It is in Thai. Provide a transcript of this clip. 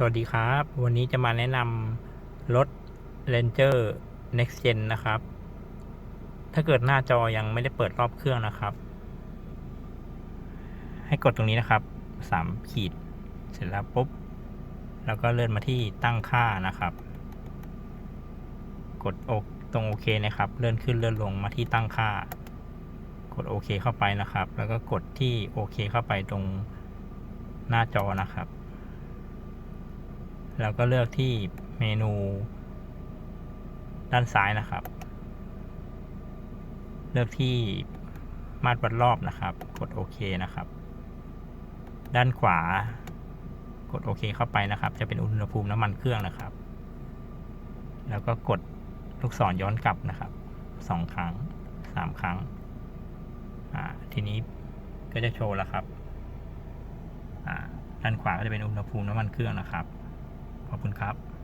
สวัสดีครับ วันนี้จะมาแนะนำรถ Ranger Next Gen นะครับ ถ้าเกิดหน้าจอยังไม่ได้เปิดรอบเครื่องนะครับ ให้กดตรงนี้นะครับสามขีด เสร็จแล้วปุ๊บ แล้วก็เลื่อนมาที่ตั้งค่านะครับ กดโอตรงโอเคนะครับ เลื่อนขึ้นเลื่อนลงมาที่ตั้งค่า กดโอเคเข้าไปนะครับ แล้วก็กดที่โอเคเข้าไปตรงหน้าจอนะครับ แล้วก็เลือกที่เมนูด้านซ้ายนะครับ เลือกที่มาตรวัดรอบนะครับ กดโอเคนะครับ ด้านขวากดโอเคเข้าไปนะครับ จะเป็นอุณหภูมิน้ำมันเครื่องนะครับ แล้วก็กดลูกศรย้อนกลับนะครับสองครั้งสามครั้ง ทีนี้ก็จะโชว์แล้วครับ ด้านขวาก็จะเป็นอุณหภูมิน้ำมันเครื่องนะครับ ขอบคุณครับ